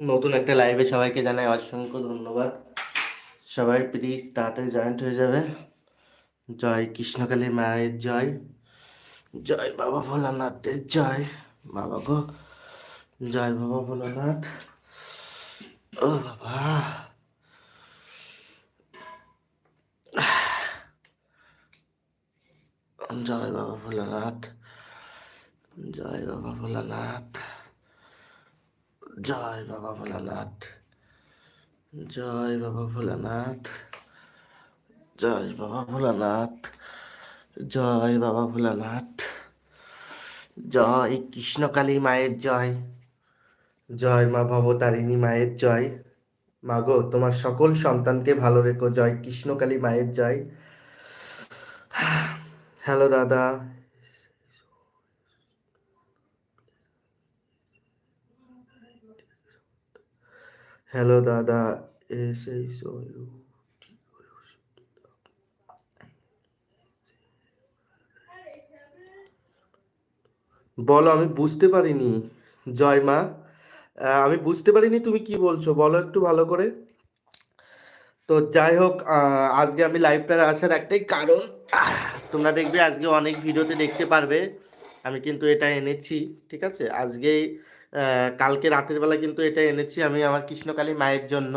নতুন একটা লাইভে সবাইকে জানাই অসংখ্য ধন্যবাদ। সবাই প্লিজ তাড়াতাড়ি জয়েন্ট হয়ে যাবে। জয় কৃষ্ণকালী মায়ের জয়। জয় বাবা ভোলানাথের জয়। বাবা গো। জয় বাবা ভোলানাথ। ও বাবা। জয় বাবা ভোলানাথ। জয় বাবা ভোলানাথ। জয় বাবা ভোলানাথ। জয় বাবা ভোলানাথ। জয় বাবা ভোলানাথ। জয় বাবা ভোলানাথ। জয় কৃষ্ণকালী মায়ের জয়। জয় মা ভবতারিণী মায়ের জয়। মা গো, তোমার সকল সন্তানকে ভালো রেখো। জয় কৃষ্ণকালী মায়ের জয়। হ্যালো দাদা। হ্যালো দাদা এস এসে বলো, আমি বুঝতে পারিনি। জয় মা। আমি বুঝতে পারিনি তুমি কি বলছো। বলো একটু ভালো করে। তো যাই হোক আজকে আমি লাইভটা আসার একটাই কারণ। তোমরা দেখবে আজকে অনেক ভিডিওতে দেখতে পারবে। আমি কিন্তু এটা এনেছি, ঠিক আছে? আজকে কালকে রাতের বেলা কিন্তু এটা এনেছি আমি আমার কৃষ্ণকালী মায়ের জন্য,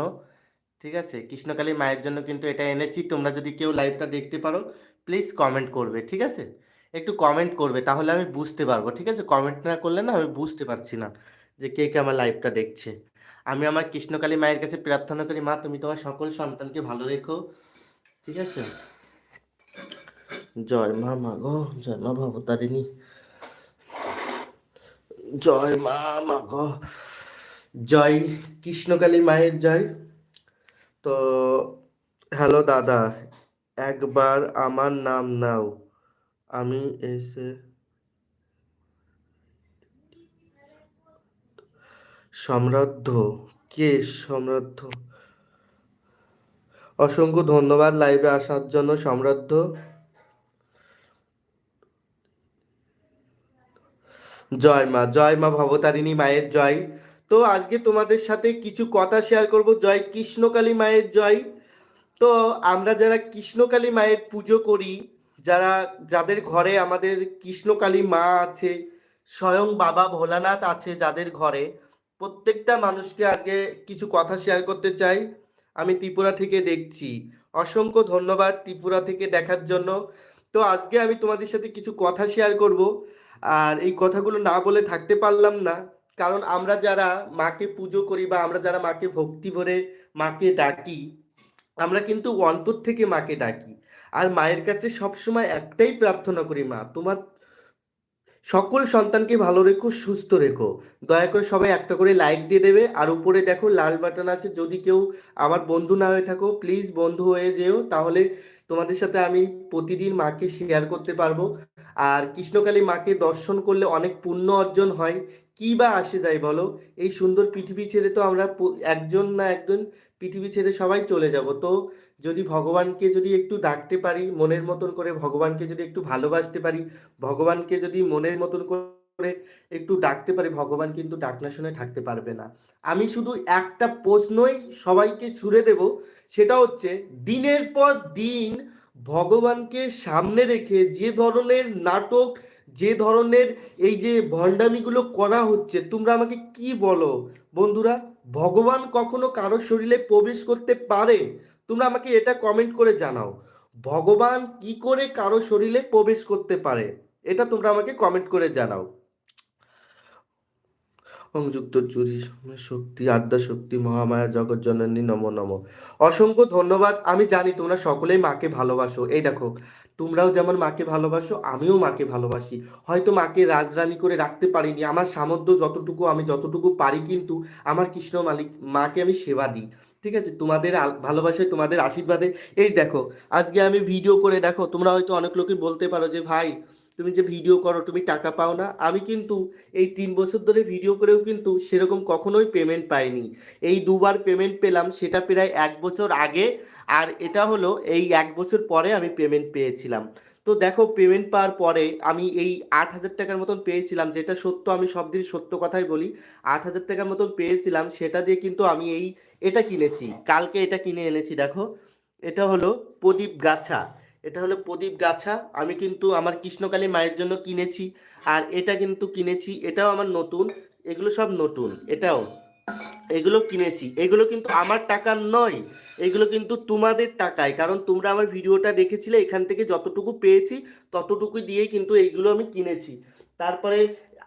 ঠিক আছে? কৃষ্ণকালী মায়ের জন্য কিন্তু এটা এনেছি, তোমরা যদি কেউ লাইভটা দেখতে পারো প্লিজ কমেন্ট করবে, ঠিক আছে? একটু কমেন্ট করবে, তাহলে আমি বুঝতে পারব, ঠিক আছে? কমেন্ট না করলে না আমি বুঝতে পারছি না যে কে কে আমার লাইভটা দেখছে। আমি আমার কৃষ্ণকালী মায়ের কাছে প্রার্থনা করি, মা, তুমি তোমার সকল সন্তানকে ভালো রেখো, ঠিক আছে? জয় মা মা গো, জয় মা ভবতারিণী। জয় মা মা গো। জয় কৃষ্ণকালী মায়ের জয়। তো, হ্যালো দাদা, একবার আমার নাম নাও। আমি এসে সমৃদ্ধ। কে সমৃদ্ধ? অসংখ্য ধন্যবাদ লাইভে আসার জন্য সমৃদ্ধ। জয় মা জয় মা ভবতারিণী মায়ের জয়। তো আজকে তোমাদের সাথে কিছু কথা শেয়ার করব। জয় কৃষ্ণকালী মায়ের জয়। তো আমরা যারা কৃষ্ণকালী মায়ের পুজো করি, যারা, যাদের ঘরে আমাদের কৃষ্ণকালী মা আছে, স্বয়ং বাবা ভোলানাথ আছে যাদের ঘরে, প্রত্যেকটা মানুষকে আজকে কিছু কথা শেয়ার করতে চাই। আমি ত্রিপুরা থেকে দেখছি। অসংখ্য ধন্যবাদ ত্রিপুরা থেকে দেখার জন্য। তো আজকে আমি তোমাদের সাথে কিছু কথা শেয়ার করব। আর এই কথাগুলো না বলে থাকতে পারলাম না। কারণ আমরা যারা মাকে পুজো করি বা আমরা যারা মাকে ভক্তি ভরে মাকে ডাকি, আমরা কিন্তু অন্তর থেকে মাকে ডাকি। আর মায়ের কাছে সবসময় একটাই প্রার্থনা করি, মা, তোমার সকল সন্তানকে ভালো রেখো, সুস্থ রেখো। দয়া করে সবাই একটা করে লাইক দিয়ে দেবে। আর উপরে দেখো লাল বাটন আছে, যদি কেউ আমার বন্ধু না হয়ে থাকো প্লিজ বন্ধু হয়ে যেও। তাহলে তোমাদের সাথে আমি প্রতিদিন মাকে শেয়ার করতে পারব। আর কৃষ্ণকালী মাকে দর্শন করলে অনেক পুণ্য অর্জন হয়। কি বা আসে যায় বলো? এই সুন্দর পৃথিবী ছেড়ে তো আমরা একজন না একজন পৃথিবী ছেড়ে সবাই চলে যাব। তো যদি ভগবানকে যদি একটু ডাকতে পারি, মনের মতন করে ভগবানকে যদি একটু ভালোবাসতে পারি, ভগবানকে যদি মনের মতন করে একটু ডাকতে পারি, ভগবান কিন্তু ডাকনা শুনে থাকতে পারবে না। আমি শুধু একটা প্রশ্নই সবাইকে ছুড়ে দেব, সেটা হচ্ছে দিনের পর দিন ভগবানকে সামনে রেখে যে ধরনের নাটক, যে ধরনের এই যে ভণ্ডামিগুলো করা হচ্ছে, তোমরা আমাকে কি বলো? বন্ধুরা, ভগবান কখনো কারোর শরীরে প্রবেশ করতে পারে? তোমরা আমাকে এটা কমেন্ট করে জানাও। ভগবান কি করে কারও শরীরে প্রবেশ করতে পারে? এটা তোমরা আমাকে কমেন্ট করে জানাও। সংযুক্ত চুরি শক্তি, আদ্যা শক্তি, মহামায়া জগৎ, জননী, নম নম। অসংখ্য ধন্যবাদ। আমি জানি তোমরা সকলেই মাকে ভালোবাসো। এই দেখো, তোমরাও যেমন মাকে ভালোবাসো, আমিও মাকে ভালোবাসি। হয়তো মাকে রাজরানী করে রাখতে পারিনি। আমার সামর্থ্য যতটুকু, আমি যতটুকু পারি কিন্তু আমার কৃষ্ণ মালিক, মাকে আমি সেবা দিই। ঠিক আছে? তোমাদের ভালোবাসায় তোমাদের আশীর্বাদে। এই দেখো, আজকে আমি ভিডিও করে দেখো, তোমরা হয়তো অনেক লোকে বলতে পারো যে, ভাই তুমি যে ভিডিও করো, তুমি টাকা পাও না। আমি কিন্তু এই তিন বছর ধরে ভিডিও করেও কিন্তু সেরকম কখনোই পেমেন্ট পাইনি। এই দুবার পেমেন্ট পেলাম, সেটা প্রায় এক বছর আগে। আর এটা হলো এই এক বছর পরে আমি পেমেন্ট পেয়েছিলাম। তো দেখো পেমেন্ট পাওয়ার পরে আমি এই আট হাজার টাকার মতন পেয়েছিলাম, যেটা সত্য আমি সব দিন সত্য কথাই বলি। আট হাজার টাকার মতন পেয়েছিলাম, সেটা দিয়ে কিন্তু আমি এই, এটা কিনেছি। কালকে এটা কিনে এনেছি, দেখো। এটা হলো প্রদীপ গাছা। এটা হলো প্রদীপ গাছা। আমি কিন্তু আমার কৃষ্ণকালী মায়ের জন্য কিনেছি আর এটা কিন্তু কিনেছি, এটাও আমার নতুন, এগুলো সব নতুন, এটাও। এগুলো কিনেছি, এগুলো কিন্তু আমার টাকা নয়, এগুলো কিন্তু তোমাদের টাকায়, কারণ তোমরা আমার ভিডিওটা দেখেছিলে, এখান থেকে যতটুকু পেয়েছি ততটুকু দিয়েই কিন্তু এইগুলো আমি কিনেছি। তারপরে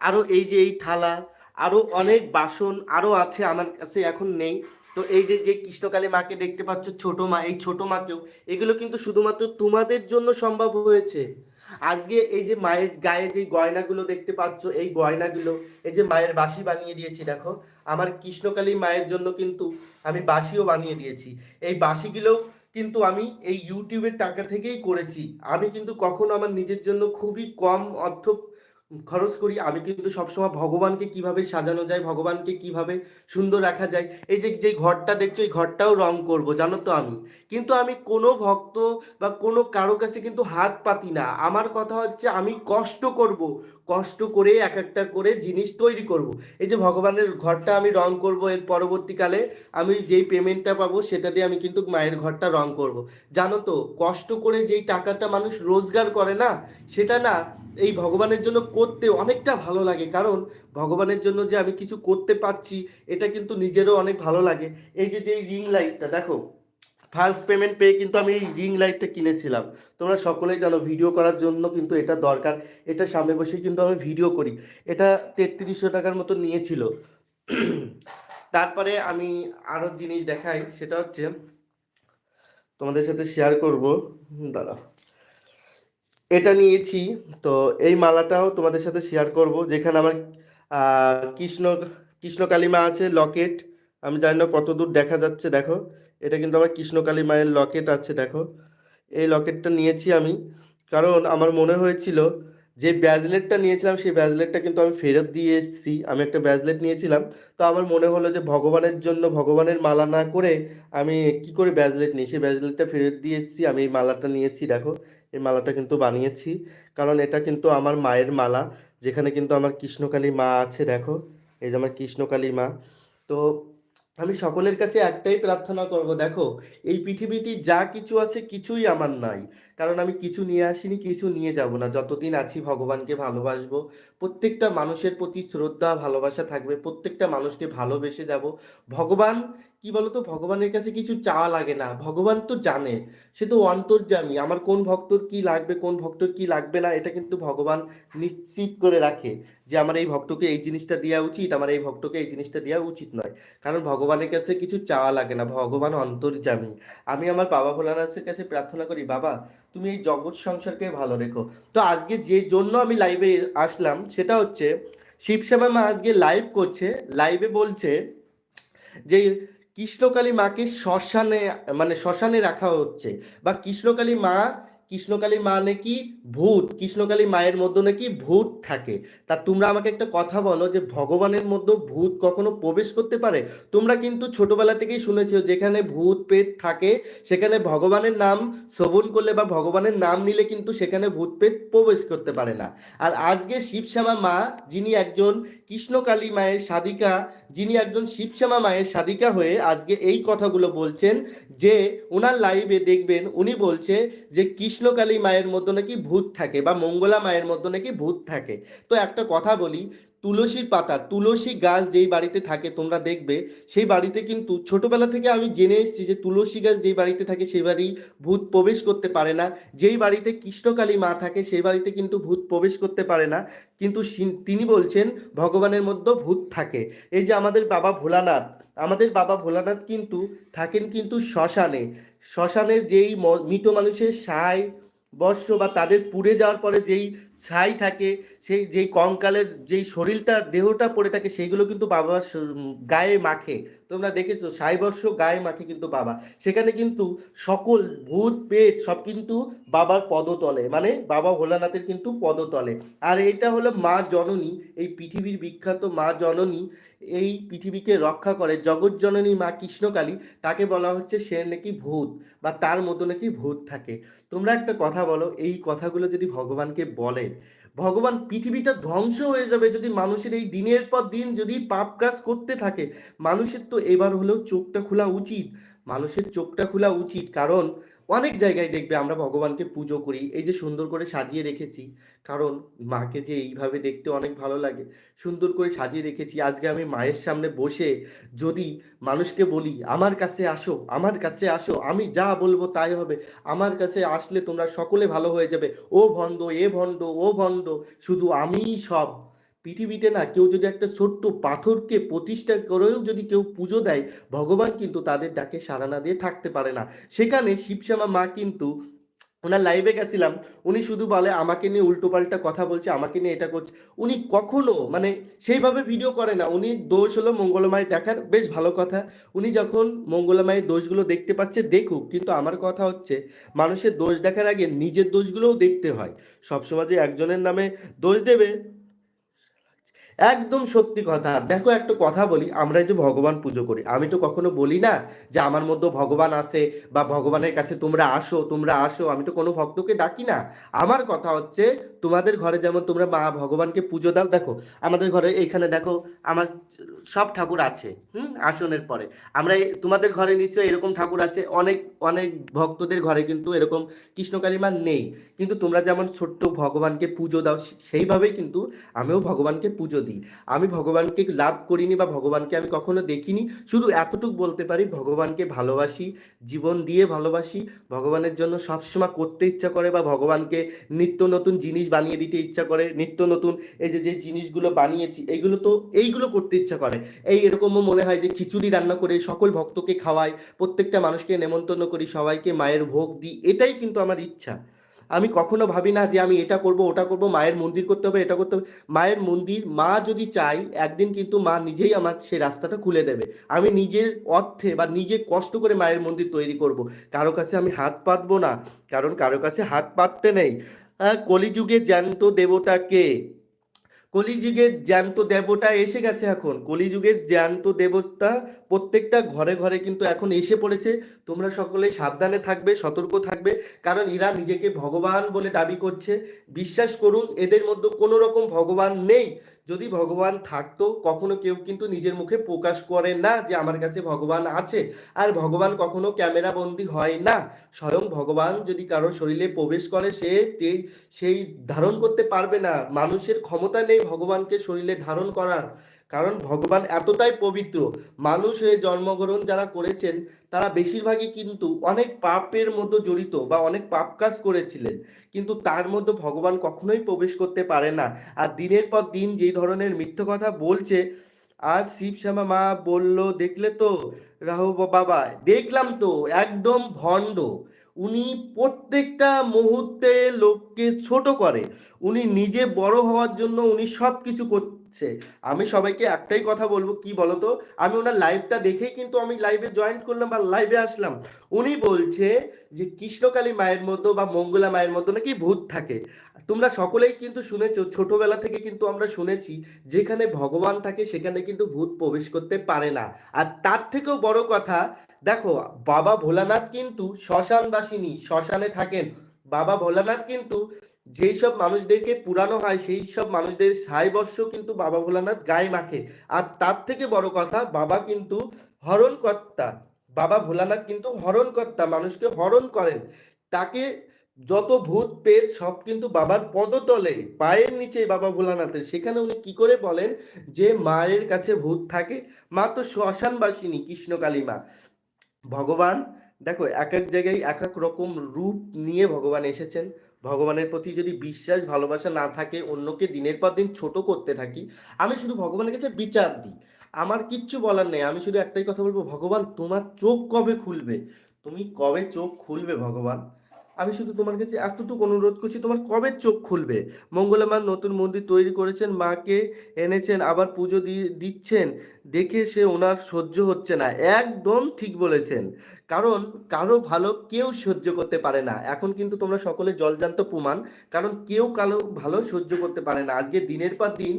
আরও এই যে এই থালা আরও অনেক বাসন আরও আছে আমার কাছে এখন নেই তো এই যে যে কৃষ্ণকালী মাকে দেখতে পাচ্ছ, ছোট মা, এই ছোট মাকেও, এগুলো কিন্তু শুধুমাত্র তোমাদের জন্য সম্ভব হয়েছে। আজকে এই যে মায়ের গায়ে যে গয়নাগুলো দেখতে পাচ্ছ, এই গয়নাগুলো, এই যে মায়ের বাসি বানিয়ে দিয়েছি, দেখো, আমার কৃষ্ণকালী মায়ের জন্য কিন্তু আমি বাসিও বানিয়ে দিয়েছি। এই বাসিগুলো কিন্তু আমি এই ইউটিউবের টাকা থেকেই করেছি। আমি কিন্তু কখনো আমার নিজের জন্য খুবই কম অর্থ খরচ করি, আমি কিন্তু সবসময় ভগবানকে কীভাবে সাজানো যায়, ভগবানকে কীভাবে সুন্দর রাখা যায়, এই যে যে ঘরটা দেখছ, এই ঘরটাও রং করব, জানো তো আমি। কিন্তু আমি কোনো ভক্ত বা কোনো কারও কাছে কিন্তু হাত পাতি না। আমার কথা হচ্ছে আমি কষ্ট করব, কষ্ট করে এক একটা করে জিনিস তৈরি করব। এই যে, ভগবানের ঘরটা আমি রং করব, এর পরবর্তীকালে আমি যেই পেমেন্টটা পাবো, সেটা দিয়ে আমি কিন্তু মায়ের ঘরটা রং করব। জানো তো, কষ্ট করে যেই টাকাটা মানুষ রোজগার করে না, সেটা না এই ভগবানের জন্য করতে অনেকটা ভালো লাগে। কারণ ভগবানের জন্য যে আমি কিছু করতে পারছি, এটা কিন্তু নিজেরও অনেক ভালো লাগে। এই যে যে রিং লাইটটা দেখো ফার্স্ট পেমেন্ট পেয়ে কিন্তু আমি এই রিং লাইটটা কিনেছিলাম। তোমরা সকলেই জানো ভিডিও করার জন্য কিন্তু এটা দরকার। এটা সামনে বসে কিন্তু আমি ভিডিও করি। এটা তেত্রিশশো টাকার মতো নিয়েছিল। তারপরে আমি আরও জিনিস দেখাই, সেটা হচ্ছে, তোমাদের সাথে শেয়ার করব। দাঁড়াও। এটা নিয়েছি। তো এই মালাটাও তোমাদের সাথে শেয়ার করব। যেখানে আমার কৃষ্ণ কৃষ্ণকালী মা আছে, লকেট। আমি জানি না কত দূর দেখা যাচ্ছে, দেখো। এটা কিন্তু আমার কৃষ্ণকালী মায়ের লকেট আছে, দেখো। এই লকেটটা নিয়েছি আমি। কারণ আমার মনে হয়েছিল যে ব্যাজলেটটা নিয়েছিলাম, সেই ব্যাজলেটটা কিন্তু আমি ফেরত দিয়ে এসেছি। আমি একটা ব্যাজলেট নিয়েছিলাম। তো আমার মনে হলো যে ভগবানের জন্য, ভগবানের মালা না করে আমি কি করে ব্যাজলেট নিই? সেই ব্যাজলেটটা ফেরত দিয়ে এসেছি, আমি এই মালাটা নিয়েছি, দেখো। এই মালাটা কিন্তু বানিয়েছি। কারণ এটা কিন্তু আমার মায়ের মালা। যেখানে কিন্তু আমার কৃষ্ণকালী মা আছে, দেখো। এই যে আমার কৃষ্ণকালী মা। তো আমি সকলের কাছে একটাই প্রার্থনা করব, দেখো, এই পৃথিবীটি যা কিছু আছে কিছুই আমার নাই। কারণ আমি কিছু নিয়ে আসিনি, কিছু নিয়ে যাব না। যতদিন আছি ভগবানকে ভালোবাসবো, প্রত্যেকটা মানুষের প্রতি শ্রদ্ধা, ভালোবাসা থাকবে, প্রত্যেকটা মানুষকে ভালোবেসে যাব। ভগবান, কি বলতো? ভগবানের কাছে কিছু চাওয়া লাগে না। ভগবান তো জানে, সে তো অন্তর্যামী। আমার কোন ভক্তর কি লাগবে, কোন ভক্তর কি লাগবে না, এটা কিন্তু ভগবান নিশ্চিত করে রাখে যে আমার এই ভক্তকে এই জিনিসটা দেওয়া উচিত, আমার এই ভক্তকে এই জিনিসটা দেওয়া উচিত নয়। কারণ ভগবানের কাছে কিছু চাওয়া লাগে না। ভগবান অন্তর্যামী। আমি আমার বাবা ভোলানাথের কাছে প্রার্থনা করি, বাবা তুমি এই জগৎ সংসারকে ভালো রেখো। তো আজকে যে জন্য আমি লাইভে আসলাম, সেটা হচ্ছে শিবশ্যামা মা আজকে লাইভ করছে। লাইভে বলছে যে কৃষ্ণকালী মাকে শ্মশানে মানে শ্মশানে রাখা হচ্ছে বা কৃষ্ণকালী মা কৃষ্ণকালী মা নাকি ভূত? কৃষ্ণকালী মায়ের মধ্যে নাকি ভূত থাকে। তা তোমরা আমাকে একটা কথা বলো যে ভগবানের মধ্যে ভূত কখনো প্রবেশ করতে পারে? তোমরা কিন্তু ছোটবেলা থেকেই শুনেছো যেখানে ভূত পেট থাকে, সেখানে ভগবানের নাম শ্রবণ করলে বা ভগবানের নাম নিলে কিন্তু সেখানে ভূত পেট প্রবেশ করতে পারে না। আর আজকে শিবশ্যামা মা, যিনি একজন কৃষ্ণকালী মায়ের সাধিকা, যিনি একজন শিবশ্যামা মায়ের সাধিকা হয়ে আজকে এই কথাগুলো বলছেন যে ওনার লাইভে দেখবেন উনি বলছে যে কৃষ্ণকালী মায়ের মধ্যে নাকি ভূত থাকে বা মঙ্গলা মায়ের মধ্যে নাকি ভূত থাকে। তো একটা কথা বলি তুলসীর পাতা, তুলসী গাছ যেই বাড়িতে থাকে তোমরা দেখবে, সেই বাড়িতে কিন্তু ছোটবেলা থেকে আমি জেনে এসেছি যে তুলসী গাছ যেই বাড়িতে থাকে সেই বাড়ি ভূত প্রবেশ করতে পারে না। যেই বাড়িতে কৃষ্ণকালী মা থাকে সেই বাড়িতে কিন্তু ভূত প্রবেশ করতে পারে না। কিন্তু তিনি বলছেন ভগবানের মধ্যে ভূত থাকে। এই যে আমাদের বাবা ভোলানাথ, আমাদের বাবা ভোলানাথ কিন্তু থাকেন কিন্তু শ্মশানে। শ্মশানের যেই মৃত মানুষের সায়, বর্ষ বা তাদের পুড়ে যাওয়ার পরে যেই ছাই থাকে, সেই যেই কঙ্কালের যেই শরীরটা, দেহটা পড়ে থাকে, সেইগুলো কিন্তু বাবার গায়ে মাখে। তোমরা দেখেছ সাই বর্ষ গায়ে মাখে কিন্তু বাবা। সেখানে কিন্তু সকল ভূত, পেট সব কিন্তু বাবার পদতলে মানে বাবা ভোলানাথের কিন্তু পদতলে। আর এটা হলো মা জননী, এই পৃথিবীর বিখ্যাত মা জননী, এই পৃথিবীকে রক্ষা করে। জগৎ জননী মা কৃষ্ণকালী, তাকে বলা হচ্ছে সে নাকি ভূত, বা তার মতো নাকি ভূত থাকে। তোমরা একটা কথা বলো, এই কথাগুলো যদি ভগবানকে বলে ভগবান পৃথিবীটা ধ্বংস হয়ে যাবে যদি মানুষের এই দিনের পর দিন যদি পাপ কাজ করতে থাকে, মানুষের তো এবার হলেও চোখটা খোলা উচিত। মানুষের চোখটা খোলা উচিত। কারণ অনেক জায়গায় দেখবে আমরা ভগবানকে পুজো করি, এই যে সুন্দর করে সাজিয়ে রেখেছি। কারণ মাকে যে এইভাবে দেখতে অনেক ভালো লাগে। সুন্দর করে সাজিয়ে রেখেছি। আজকে আমি মায়ের সামনে বসে যদি মানুষকে বলি, আমার কাছে আসো, আমার কাছে আসো, আমি যা বলব তাই হবে। আমার কাছে আসলে তোমরা সকলে ভালো হয়ে যাবে। ও ভণ্ড, এ ভণ্ড, ও ভণ্ড, শুধু আমিই সব। পৃথিবীতে না কেউ যদি একটা ছোট্ট পাথরকে প্রতিষ্ঠা করেও যদি কেউ পুজো দেয়, ভগবান কিন্তু তাদের ডাকে সাড়া না দিয়ে থাকতে পারে না। সেখানে শিবশ্যামা মা কিন্তু ওনার লাইভে গেছিলাম, উনি শুধু বলে, আমাকে নিয়ে উল্টোপাল্টা কথা বলছে, আমাকে নিয়ে এটা করছে। উনি কখনো মানে সেইভাবে ভিডিও করে না। উনি দোষ হলো মঙ্গলমায় দেখার, বেশ ভালো কথা। উনি যখন মঙ্গলমায়ের দোষগুলো দেখতে পাচ্ছে, দেখুক। কিন্তু আমার কথা হচ্ছে, মানুষের দোষ দেখার আগে নিজের দোষগুলোও দেখতে হয়। সবসময় যে একজনের নামে দোষ দেবে একদম সত্যি কথা। দেখো একটা কথা বলি আমরা যে ভগবান পুজো করি। আমি তো কখনো বলি না যে আমার মধ্যে ভগবান আছে বা ভগবানের কাছে তোমরা আসো তোমরা আসো। আমি তো কোনো ভক্তকে ডাকি না। আমার কথা হচ্ছে, তোমাদের ঘরে যেমন তোমরা মা ভগবানকে পুজো দাও, দেখো, আমাদের ঘরে এইখানে দেখো, আমার সব ঠাকুর আছে, হুম, আসনের পরে। আমরা তোমাদের ঘরে নিশ্চয়ই এরকম ঠাকুর আছে, অনেক অনেক ভক্তদের ঘরে কিন্তু এরকম কৃষ্ণকালী মা নেই। কিন্তু তোমরা যেমন ছোট্ট ভগবানকে পুজো দাও সেইভাবেই কিন্তু আমিও ভগবানকে পুজো দিই আমি ভগবানকে লাভ করিনি বা ভগবানকে আমি কখনো দেখিনি, শুধু এতটুকু বলতে পারি, ভগবানকে ভালোবাসি, জীবন দিয়ে ভালোবাসি, ভগবানের জন্য সবসময় করতে ইচ্ছা করে বা ভগবানকে নিত্য নতুন জিনিস বানিয়ে দিতে ইচ্ছা করে, নিত্য নতুন এই যে যে জিনিসগুলো বানিয়েছি, এইগুলো তো, এইগুলো করতে ইচ্ছা করে। এই এরকমও মনে হয় যে খিচুড়ি রান্না করে সকল ভক্তকে খাওয়াই, প্রত্যেকটা মানুষকে নেমন্তন্ন করি, সবাইকে মায়ের ভোগ দিই, এটাই কিন্তু আমার ইচ্ছা। আমি কখনো ভাবি না যে আমি এটা করব, ওটা করব, মায়ের মন্দির করতে হবে, এটা করতে হবে। মায়ের মন্দির, মা যদি চাই একদিন কিন্তু মা নিজেই আমার সেই রাস্তাটা খুলে দেবে। আমি নিজের অর্থে বা নিজে কষ্ট করে মায়ের মন্দির তৈরি করব। কারও কাছে আমি হাত পাতবো না, কারণ কারও কাছে হাত পাততে নেই। কলিযুগে জ্যান্ত দেবতাকে কলিযুগের জ্যান্ত দেবতা এসে গেছে এখন। কলিযুগের জ্যান্ত দেবতা প্রত্যেকটা ঘরে ঘরে কিন্তু এখন এসে পড়েছে। তোমরা সকলে সাবধানে থাকবে, সতর্ক থাকবে, কারণ এরা নিজেকে ভগবান বলে দাবি করছে। বিশ্বাস করুন, এদের মধ্যে কোনো রকম ভগবান নেই। যদি ভগবান থাকতো, কখনো কেউ কিন্তু নিজের মুখে প্রকাশ করে না যে আমার কাছে ভগবান আছে। আর ভগবান কখনো ক্যামেরা বন্দি হয় না। স্বয়ং ভগবান যদি কারও শরীরে প্রবেশ করে, সে সেই ধারণ করতে পারবে না। মানুষের ক্ষমতা নেই ভগবানকে শরীরে ধারণ করার। কারণ ভগবান এতটাই পবিত্র। মানুষ হয়ে জন্মগ্রহণ যারা করেছেন, তারা বেশিরভাগই কিন্তু অনেক পাপের মধ্যে জড়িত বা অনেক পাপ কাজ করেছিলেন। কিন্তু তার মধ্যে ভগবান কখনোই প্রবেশ করতে পারে না। আর দিনের পর দিন যেই ধরনের মিথ্য কথা বলছে, আর শিব শ্যামা মা বলল, দেখলে তো রাহু বাবা, দেখলাম তো, একদম ভণ্ড। উনি প্রত্যেকটা মুহূর্তে লোককে ছোট করে। উনি নিজে বড় হওয়ার জন্য উনি সব কিছু করছে আমি সবাইকে একটাই কথা বলব, কি বলতো? আমি ওনার লাইভটা দেখেই কিন্তু আমি লাইভে জয়েন করলাম বা লাইভে আসলাম। উনি বলছে যে, কৃষ্ণকালী মায়ের মতো বা মঙ্গলা মায়ের মতো নাকি ভূত থাকে? তোমরা সকলেই কিন্তু শুনেছো, ছোটবেলা থেকে কিন্তু আমরা শুনেছি, যেখানে ভগবান থাকে সেখানে কিন্তু ভূত প্রবেশ করতে পারে না। আর তার থেকেও বড় কথা, দেখো, বাবা ভোলানাথ কিন্তু শ্মশানবাসিনী, শ্মশানে থাকেন। বাবা ভোলানাথ কিন্তু যেই সব মানুষদেরকে পুরানো হয়, সেই সব মানুষদের সাই বর্ষ কিন্তু বাবা ভোলানাথ গায়ে মাখে। আর তার থেকে বড় কথা, বাবা কিন্তু হরণকর্তা। বাবা ভোলানাথ কিন্তু হরণকর্তা, মানুষকে হরণ করেন। তাকে যত ভূত, পেট, সব কিন্তু বাবার পদতলে, পায়ের নিচে বাবা ভোলানাথের। সেখানে উনি কি করে বলেন যে, মায়ের কাছে ভূত থাকে, মা তো শ্মশানবাসিনী, কৃষ্ণকালী মা। ভগবান, দেখো, এক এক জায়গায় এক এক রকম রূপ নিয়ে ভগবান এসেছেন। ভগবানের প্রতি যদি বিশ্বাস, ভালোবাসা না থাকে, অন্যকে দিনের পর দিন ছোট করতে থাকি, আমি শুধু ভগবানের কাছে বিচার দিই। আমার কিচ্ছু বলার নেই, আমি শুধু একটাই কথা বলব, ভগবান তোমার চোখ কবে খুলবে? তুমি কবে চোখ খুলবে ভগবান? আমি শুধু তোমার কাছে এতটুকু অনুরোধ করছি, তোমার কবে চোখ খুলবে? মঙ্গলা নতুন মন্দির তৈরি করেছেন, মাকে এনেছেন, আবার পুজো দিয়ে দিচ্ছেন, দেখে সে ওনার সহ্য হচ্ছে না। একদম ঠিক বলেছেন। কারণ কারও ভালো কেউ সহ্য করতে পারে না। এখন কিন্তু তোমরা সকলে জলজান্ত প্রমাণ, কারণ কেউ কারও ভালো সহ্য করতে পারে না। আজকে দিনের পর দিন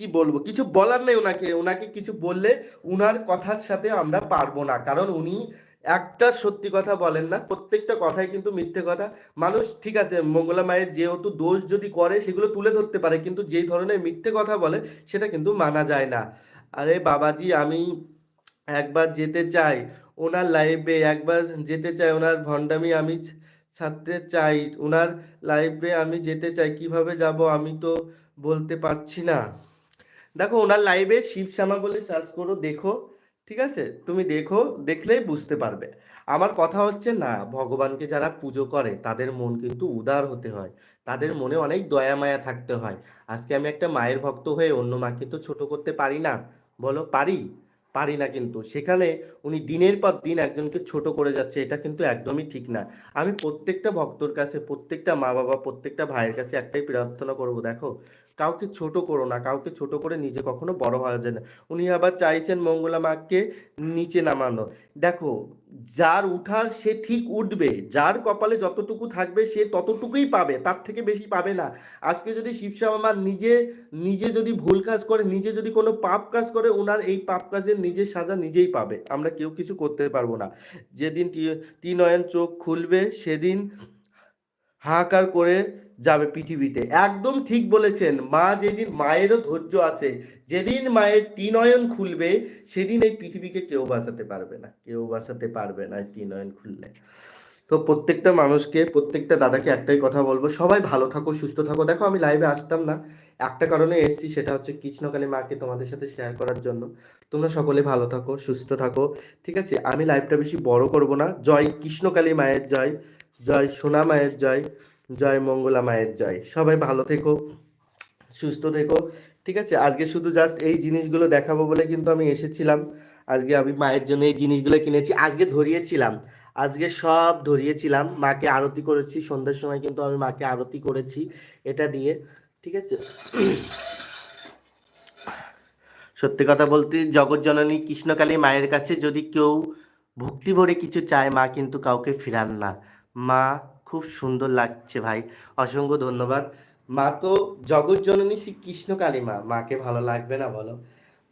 কি বলব? কিছু বলার নেই ওনাকে। ওনাকে কিছু বললে উনার কথার সাথে আমরা পারব না। কারণ উনি একটা সত্যি কথা বলেন না, প্রত্যেকটা কথাই কিন্তু মিথ্যে কথা। মানুষ, ঠিক আছে, মঙ্গলা মায়ের যেহেতু দোষ যদি করে, সেগুলো তুলে ধরতে পারে, কিন্তু যেই ধরনের মিথ্যে কথা বলে, সেটা কিন্তু মানা যায় না। আরে বাবাজি, আমি একবার যেতে চাই। ওনার লাইভে একবার যেতে চাই, ওনার ভণ্ডামি আমি ছাড়তে চাই, ওনার লাইভে আমি যেতে চাই, কীভাবে যাব আমি তো বলতে পারছি না। দেখো, ওনার লাইভে শিবশ্যামা বলে সার্চ করো, দেখো, ঠিক আছে? তুমি দেখো, দেখলেই বুঝতে পারবে। আমার কথা হচ্ছে না, ভগবানকে যারা পুজো করে, তাদের মন কিন্তু উদার হতে হয়। তাদের মনে অনেক দয়া মায়া থাকতে হয়। আজকে আমি একটা মায়ের ভক্ত হয়ে অন্য মাকে তো ছোট করতে পারি না। বলো, পারি? পারি না কিন্তু। সেখানে উনি দিনের পর দিন একজনকে ছোট করে যাচ্ছে, এটা কিন্তু একদমই ঠিক না। আমি প্রত্যেকটা ভক্তর কাছে, প্রত্যেকটা মা বাবা প্রত্যেকটা ভাইয়ের কাছে একটাই প্রার্থনা করব, দেখো। কাউকে ছোট করো না, কাউকে ছোট করে নিজে কখনো বড় হওয়া যায় না। উনি আবার চাইছেন মঙ্গলা মাকে নিচে নামানো। দেখো, যার উঠার সে ঠিক উঠবে, যার কপালে যতটুকু থাকবে সে ততটুকুই পাবে, তার থেকে বেশি পাবে না। আজকে যদি শিবশ্যামা নিজে নিজে যদি ভুল কাজ করে, নিজে যদি কোনো পাপ কাজ করে ওনার এই পাপ কাজের নিজের সাজা নিজেই পাবে। আমরা কেউ কিছু করতে পারব না। যেদিন ত্রিনয়ন চোখ খুলবে, সেদিন হাহাকার করে যাবে পৃথিবীতে। একদম ঠিক বলেছেন, মা যেদিন মায়েরও ধৈর্য আছে, যেদিন মায়ের ত্রিনয়ন খুলবে, সেদিন এই পৃথিবীকে কেউ বাঁচাতে পারবে না। কেউ বাঁচাতে পারবে না এই ত্রিনয়ন খুললে। তো প্রত্যেকটা মানুষকে, প্রত্যেকটা দাদাকে একটাই কথা বলব, সবাই ভালো থাকো, সুস্থ থাকো। দেখো, আমি লাইভে আসতাম না। একটা কারণে এসেছি, সেটা হচ্ছে কৃষ্ণকালী মাকে তোমাদের সাথে শেয়ার করার জন্য। তোমরা সকলে ভালো থাকো, সুস্থ থাকো, ঠিক আছে? আমি লাইভটা বেশি বড় করব না। জয় কৃষ্ণকালী মায়ের জয় জয় সোনা মায়ের জয়। জয় মঙ্গলা মায়ের জয়। সবাই ভালো থেকো, সুস্থ থেকো। ঠিক আছে, আজকে শুধু জাস্ট এই জিনিসগুলো দেখাবো বলে কিন্তু আমি এসেছিলাম। আজকে আমি মায়ের জন্য এই জিনিসগুলো কিনেছি। আজকে ধরিয়েছিলাম। আজকে সব ধরিয়েছিলাম। মাকে আরতি করেছি। সন্ধ্যার সময় কিন্তু আমি মাকে আরতি করেছি এটা দিয়ে। ঠিক আছে? সত্যি কথা বলতে জগৎজননী কৃষ্ণকালী মায়ের কাছে যদি কেউ ভক্তি ভরে কিছু চায়, মা কিন্তু কাউকে ফিরান না। মা খুব সুন্দর লাগছে ভাই। অসংখ্য ধন্যবাদ। মা তো জগৎজননী শ্রী কৃষ্ণ কালী মা। মাকে ভালো লাগবে না বলো?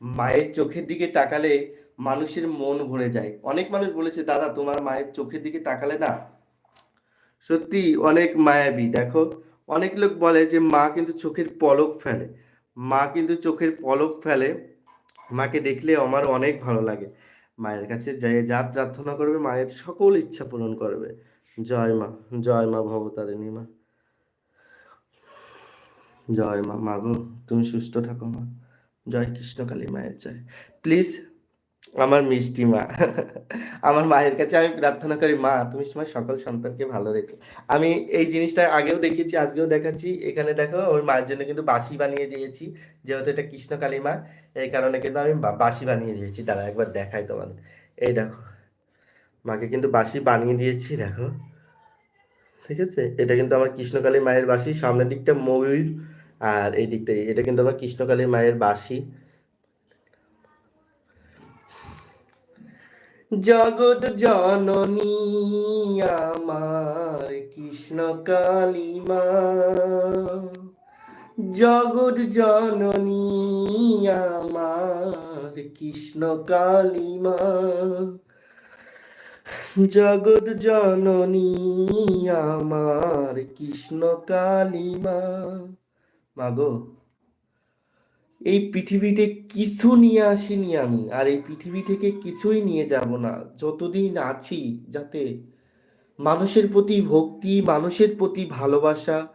মায়ের চোখের দিকে তাকালে মানুষের মন ভরে যায়। অনেক মানুষ বলেছে, দাদা, তোমার মায়ের চোখের দিকে তাকালে না? সত্যি অনেক মায়াবী। দেখো, অনেক লোক বলে যে, মা কিন্তু চোখের পলক ফেলে। মা কিন্তু চোখের পলক ফেলে। মাকে দেখলে আমার অনেক ভালো লাগে। মায়ের কাছে যা প্রার্থনা করবে, মায়ের সকল ইচ্ছা পূরণ করবে। জয় মা জয় মা ভবতারিণী মা। জয় মা মাগো তুমি সুস্থ থাকো মা। জয় কৃষ্ণকালী মায়ের জয়। প্লিজ আমার মিষ্টি মা, আমার মায়ের কাছে আমি প্রার্থনা করি, মা, তুমি তোমার সকল সন্তানকে ভালো রেখো। আমি এই জিনিসটা আগেও দেখিয়েছি আজকেও দেখাচ্ছি। এখানে দেখো, ওর মায়ের জন্য কিন্তু বাসি বানিয়ে দিয়েছি। যেহেতু এটা কৃষ্ণকালী মা, এই কারণে কিন্তু আমি বাসি বানিয়ে দিয়েছি। তারা একবার দেখাই তোমাদের। এই দেখো। মাকে কিন্তু বাসি বানিয়ে দিয়েছি, দেখো। ঠিক আছে? এটা কিন্তু আমার কৃষ্ণকালী মায়ের বাসি সামনের দিকটা ময়ূর, আর এই দিকটা এটা কিন্তু আমার কৃষ্ণকালী মায়ের বাসি জগৎ জননী আমার কৃষ্ণ কালিমা জগৎ জননী আমার কৃষ্ণ কালিমা জগৎ জননী আমার কৃষ্ণ কালিমা। মাগো, এই পৃথিবীতে কিছু নিয়ে আসিনি আমি, আর এই পৃথিবী থেকে কিছুই নিয়ে যাব না। যতদিন আছি, যাতে মানুষের প্রতি ভক্তি, মানুষের প্রতি ভালোবাসা,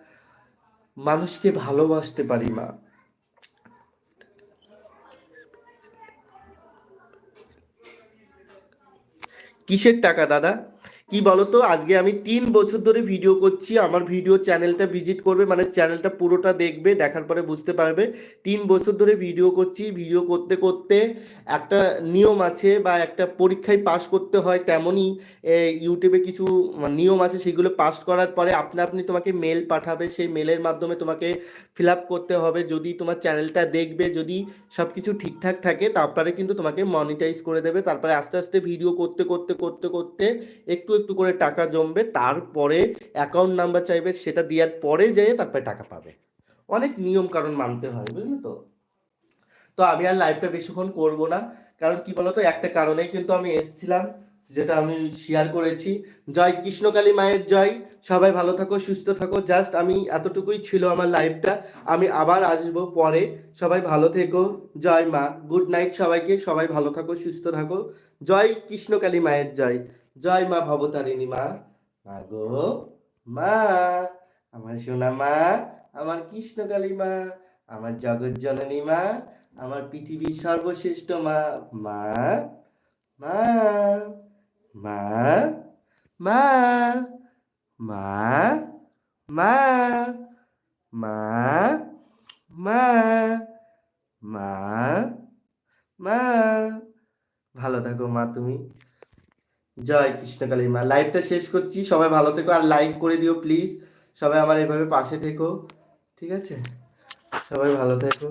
মানুষকে ভালোবাসতে পারি মা। কিসের টাকা দাদা? কি বলতো? আজকে আমি তিন বছর ধরে ভিডিও করছি। আমার ভিডিও চ্যানেলটা ভিজিট করবে মানে চ্যানেলটা পুরোটা দেখবে, দেখার পরে বুঝতে পারবে। তিন বছর ধরে ভিডিও করছি। ভিডিও করতে করতে একটা নিয়ম আছে বা একটা পরীক্ষায় পাশ করতে হয় তেমনই ইউটিউবে কিছু নিয়ম আছে, সেগুলো পাস করার পরে আপনা আপনি তোমাকে মেল পাঠাবে। সেই মেলের মাধ্যমে তোমাকে ফিল আপ করতে হবে। যদি তোমার চ্যানেলটা দেখবে, যদি সব কিছু ঠিকঠাক থাকে, তারপরে কিন্তু তোমাকে মনিটাইজ করে দেবে। তারপরে আস্তে আস্তে ভিডিও করতে করতে করতে করতে একটু একটু করে টাকা জমবে, তারপরে অ্যাকাউন্ট নাম্বার চাইবে, সেটা দেওয়ার পরে যেয়ে তারপরে টাকা পাবে। অনেক নিয়ম কারণ মানতে হয়, বুঝলি তো? তো আমি আর লাইভটা বেশিক্ষণ করব না, কারণ কি বলতো, একটা কারণেই কিন্তু আমি এসেছিলাম, যেটা আমি শেয়ার করেছি। জয় কৃষ্ণকালী মায়ের জয়, সবাই ভালো থাকো, সুস্থ থাকো জাস্ট আমি এতটুকুই ছিল আমার লাইফটা আমি আবার আসব পরে, সবাই ভালো থেকো, জয় মা গুড নাইট সবাইকে, সবাই ভালো থাকো, সুস্থ থাকো, জয় কৃষ্ণকালী মায়ের জয়। জয় মা ভবতারিণী মা। মা গো, মা, আমার সোনা মা, আমার কৃষ্ণকালী মা, আমার জগৎ জননী মা, আমার পৃথিবীর সর্বশ্রেষ্ঠ মা। মা মা মা মা মা মা মা মা মা মা। ভালো থাকো মা তুমি। জয় কৃষ্ণকালী মা লাইভটা শেষ করছি। সবাই ভালো থেকো আর লাইক করে দিও প্লিজ সবাই আমার এভাবে পাশে থেকো। ঠিক আছে? সবাই ভালো থেকো।